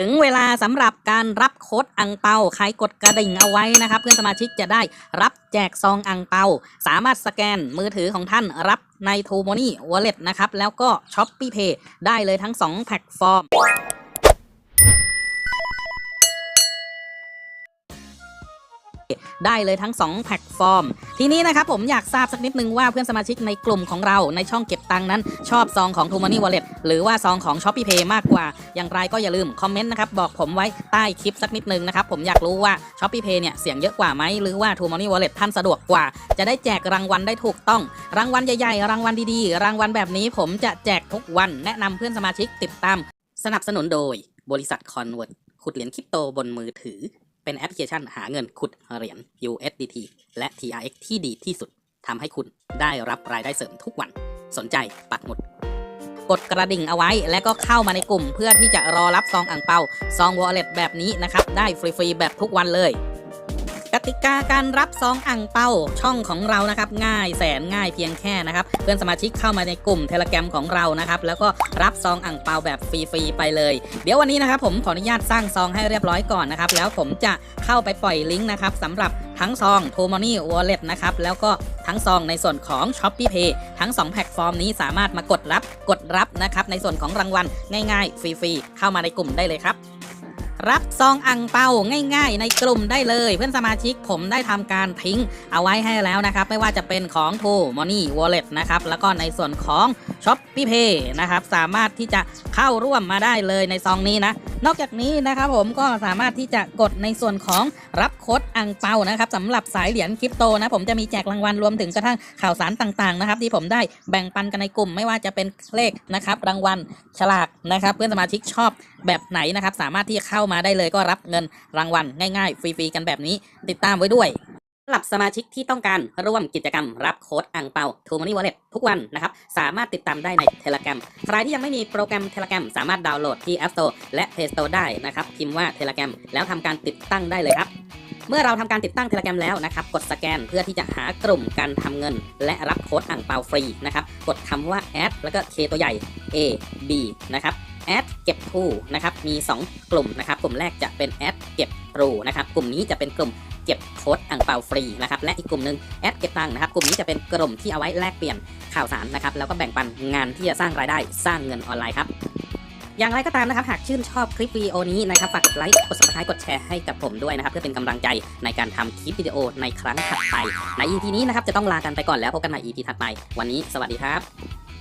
ถึงเวลาสำหรับการรับโค้ดอังเปาใครกดกระดิ่งเอาไว้นะครับ เพื่อนสมาชิกจะได้รับแจกซองอังเปา สามารถสแกนมือถือของท่านรับใน t ู m o n e y Wallet นะครับ แล้วก็ s h o p ปี้เพย์ได้เลยทั้ง 2 แพลตฟอร์ม ได้เลยทั้ง 2 แพลตฟอร์ม ทีนี้นะครับผมอยากทราบสักนิดนึงว่าเพื่อนสมาชิกในกลุ่มของเราในช่องเก็บตังนั้น ชอบซองของ t ู m o n e y Wallet หรือว่าซองของ s h o p e e Pay มากกว่า อย่างไรก็อย่าลืมคอมเมนต์นะครับบอกผมไว้ใต้คลิปสักนิดนึงนะครับผมอยากรู้ว่า s h o p e e Pay เนี่ยเสียงเยอะกว่าไหมหรือว่า t ู m o n e y Wallet ท่านสะดวกกว่า จะได้แจกรางวัลได้ถูกต้อง รางวัลใหญ่ๆ รางวัลดีๆ รางวัลแบบนี้ผมจะแจกทุกวัน แนะนำเพื่อนสมาชิกติดตาม สนับสนุนโดย บริษัท Convert ขุดเหรียญคริปโตบนมือถือ เป็นแอปพลิเคชันหาเงินขุดเหรียญ USDT และ TRX ที่ดีที่สุดทำให้คุณได้รับรายได้เสริมทุกวัน สนใจปักหมุด กดกระดิ่งเอาไว้แล้วก็เข้ามาในกลุ่ม เพื่อที่จะรอรับซองอ่างเปาซองวอลเล็ตแบบนี้นะครับ ได้ฟรีๆแบบทุกวันเลย กติกาการรับซองอ่างเปาช่องของเรานะครับง่ายแสนง่ายเพียงแค่นะครับเพื่อนสมาชิกเข้ามาในกลุ่มเทเลแกรมของเรานะครับแล้วก็รับซองอ่างเปาแบบฟรีๆไปเลย เดี๋ยววันนี้นะครับผมขออนุญาตสร้างซองให้เรียบร้อยก่อนนะครับแล้วผมจะเข้าไปปล่อยลิงก์นะครับสำหรับทั้งซอง t o m o n e y Wallet นะครับแล้วก็ทั้งซองในส่วนของ s h o p e e Pay ทั้ง 2 แพลตฟอร์มนี้สามารถมากดรับกดรับนะครับในส่วนของรางวัลง่ายๆฟรีๆเข้ามาในกลุ่มได้เลยครับ รับซองอังเปาง่ายๆ ในกลุ่มได้เลย เพื่อนสมาชิกผมได้ทำการทิ้งเอาไว้ให้แล้วนะครับ ไม่ว่าจะเป็นของ t o Money Wallet นะครับ แล้วก็ในส่วนของ s h o p e e Pay นะครับ สามารถที่จะเข้าร่วมมาได้เลยในซองนี้นะ นอกจากนี้นะครับผมก็สามารถที่จะกดในส่วนของรับโค้ดอังเปานะครับสำหรับสายเหรียญคริปโตนะ ผมจะมีแจกรางวัลรวมถึงกระทั่งข่าวสารต่างๆนะครับ ที่ผมได้แบ่งปันกันในกลุ่ม ไม่ว่าจะเป็นเลขนะครับรางวัลฉลากนะครับ เพื่อนสมาชิกชอบแบบไหนนะครับ สามารถที่จะเข้ามาได้เลยก็รับเงินรางวัลง่ายๆ ฟรีๆกันแบบนี้ ติดตามไว้ด้วยสำหรับสมาชิกที่ต้องการร่วมกิจกรรมรับโค้ดอังเปา t ู m o n e y Wallet ทุกวันนะครับ สามารถติดตามได้ใน Telegram ใครที่ยังไม่มีโปรแกรม Telegram สามารถดาวน์โหลดที่ App Store และ Play Store ได้นะครับ พิมพ์ว่า Telegram แล้วทำการติดตั้งได้เลยครับ เมื่อเราทำการติดตั้ง Telegram แล้วนะครับ กดสแกนเพื่อที่จะหากลุ่มการทำเงิน และรับโค้ดอ่างเปาฟรีนะครับ กดคำว่า add แล้วก็ K ตัวใหญ่ A B นะครับแอดเก็บทูนะครับ มี 2 กลุ่มนะครับ กลุ่มแรกจะเป็นแอดเก็บทรูนะครับ กลุ่มนี้จะเป็นกลุ่มเก็บโค้ดอ่างเปาฟรีนะครับ และอีกกลุ่มหนึ่งแอดเก็บตังค์นะครับ กลุ่มนี้จะเป็นกลุ่มที่เอาไว้แลกเปลี่ยนข่าวสารนะครับ แล้วก็แบ่งปันงานที่จะสร้างรายได้ สร้างเงินออนไลน์ครับ อย่างไรก็ตามนะครับ หากชื่นชอบคลิปวิดีโอนี้นะครับฝากกดไลค์กดสมัครท้ายกดแชร์ให้กับผมด้วยนะครับ เพื่อเป็นกำลังใจในการทำคลิปวิดีโอในครั้งถัดไป ใน EP นี้นะครับจะต้องลากันไปก่อนแล้วพบกันใหม่ EP ถัดไป วันนี้สวัสดีครับ